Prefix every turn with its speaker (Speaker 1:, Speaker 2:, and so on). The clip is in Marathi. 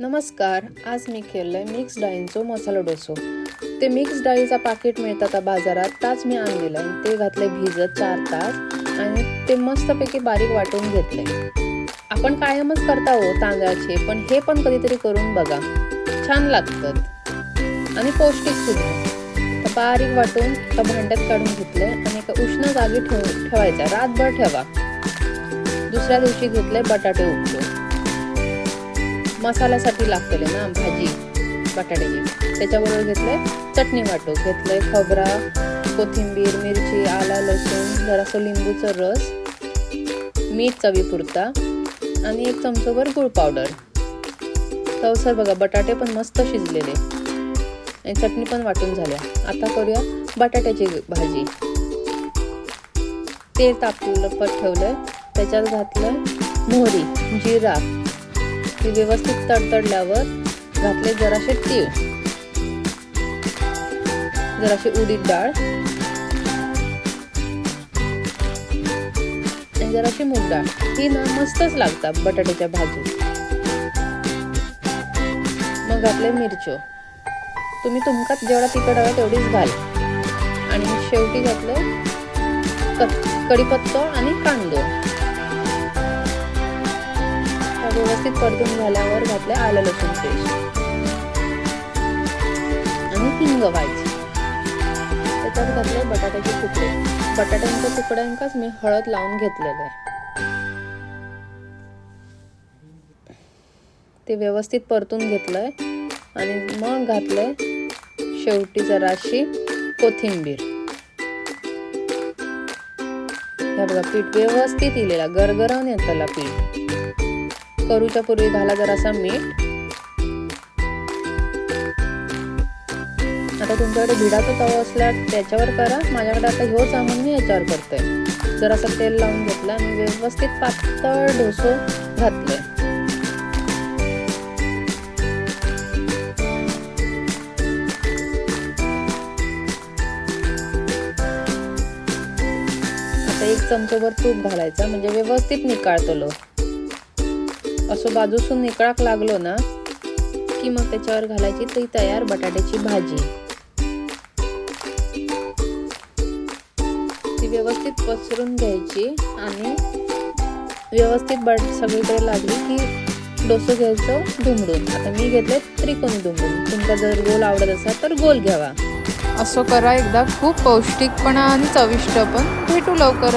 Speaker 1: नमस्कार आज मी केलं आहे मिक्स डाळींचो मसाला डोसो. ते मिक्स डाळीचा पाकिट मिळतात बाजारात ताच मी आणलेलं आहे. ते घातले भिजत चार तास आणि ते मस्तपैकी बारीक वाटून घेतले आपण कायमच करता हो तांदळाचे पण हे पण कधीतरी करून बघा. छान लागतात. आणि पौष्टिक सुद्धा. तर बारीक वाटून त्या भांड्यात काढून घेतले आणि एका उष्ण जागी ठेव ठेवायचा रातभर ठेवा. दुसऱ्या दिवशी घेतले बटाटे उकडून. मसाल्यासाठी लागतले ना भाजी बटाट्याची त्याच्याबरोबर घेतले चटणी वाटू घेतलंय खोबरा कोथिंबीर मिरची आला लसूण जरासं लिंबूचा रस मीठ चवीपुरता आणि एक चमचोभर गुळ पावडर. तवसर बघा बटाटे पण मस्त शिजलेले. आणि चटणी पण वाटून झाल्या. आता करूया बटाट्याची भाजी. तेल तापलं पट ठेवलं त्याच्यात घातलं मोहरी जिरा ती व्यवस्थित तडतडल्यावर घातले जराशे तीळ. जराशी उडीद डाळ. आणि जराशी मूग डाळ. ही ना मस्तच लागतात बटाट्याच्या भाजी मग घातले मिरच्यो तुम्ही तुमका जेवढा तिखट हवा तेवढीच घाल. आणि शेवटी घातलं कडीपत्तो आणि कांदो. व्यवस्थित परतून झाल्यावर घातले आलं लसूण पेस्ट. आणि हिंग व्हायची त्याच्यात घातले बटाट्याचे तुकडे. बटाट्यांच्या तुकड्यांकाच मी हळद लावून घेतलेलं आहे. ते व्यवस्थित परतून घेतलंय. आणि मग घातलंय शेवटी जराशी कोथिंबीर. ह्या बघा पीठ व्यवस्थित इलेला गरगरवून येतला पीठ. करूच्या पूर्वी घाला जरासा मीठ. आता तुमच्याकडे भिडाचा तवा असला त्याच्यावर करा. माझ्याकडे आता ह्यो म्हणून मी याच्यावर करते जरासा तेल लावून घेतलं. आणि व्यवस्थित पातळ ढोसो घातले. आता एक चमचोभर तूप घालायचा. म्हणजे व्यवस्थित निकाळतो लोक असं बाजूसून निकळाक लागलो ना की मग त्याच्यावर घालायची ती तयार बटाट्याची भाजी. ती व्यवस्थित पसरून घ्यायची आणि व्यवस्थित बट सगळीकडे लागली की डोसं घ्यायचं दुमडून. आता मी घेतले त्रिकोणी दुमडून. तुमचा जर गोल आवडत असाल तर गोल घ्यावा.
Speaker 2: असं करा एकदा. खूप पौष्टिक पण आणि चविष्ट पण. भेटू लवकर